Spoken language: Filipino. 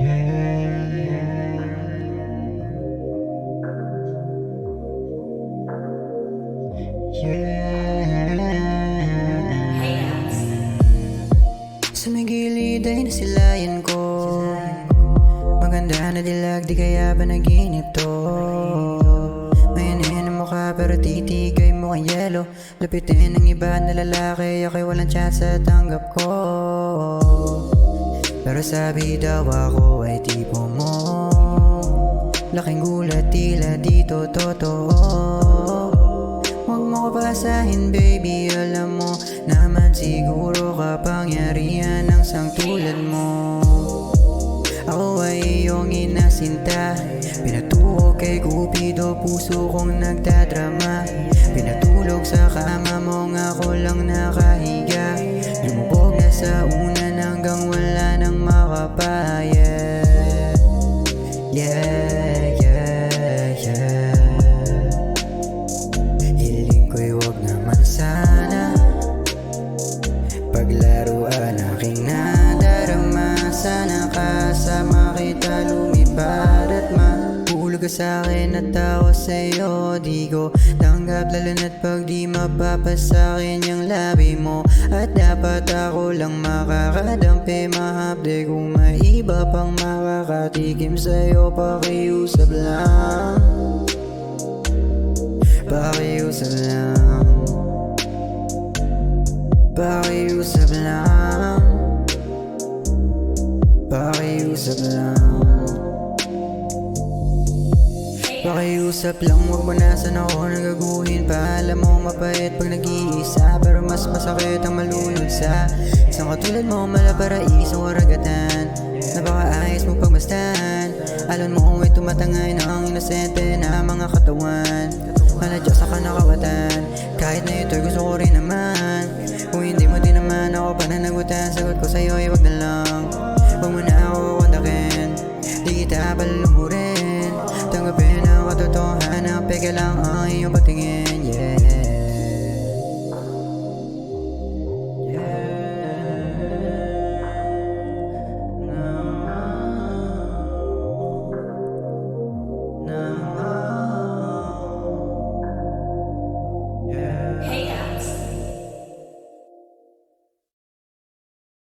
Sa may gilid ay nasilayan ko. Maganda na dilag, di kaya ba naginip to? Mayanahin ang mukha pero titigay mo ang yelo. Lapitin ng iba na lalaki, ako'y walang chance sa tanggap ko. Pero sabi daw ako ay tipo mo. Laking gulat tila dito totoo. Huwag mo ko pasahin baby Alam mo naman siguro kapangyarihan ng sang tulad mo. Ako ay iyong inasinta. Pinatuho kay Cupido Puso kong nagdadrama Pinatulog sa kama mo nga ako lang nakahiga naman sana Paglaruan aking nadarama. Sana kasama kita lumipad at mahulog ka sa'kin at ako sa'yo. Di ko tanggap lalo na't pag di mapapasakin yung labi mo. At dapat ako lang makakadampi Mahapde kung may iba pang makakatikim sa'yo. Pakiusap lang. Pakiusap lang Pakiusap lang Pakiusap lang Pakiusap lang, wag mo na sana ako nagaguhin Pa alam mo mapait pag nag-iisa Pero mas masakit ang malunod sa Isang katulad mo, malaparaiso karagatan Napakaayos mo pagmastan Alam mo may tumatangay na ang inosente na mga katawan binabalong mo rin. Tanggapin ang katotohanan, peke lang ang iyong patingin.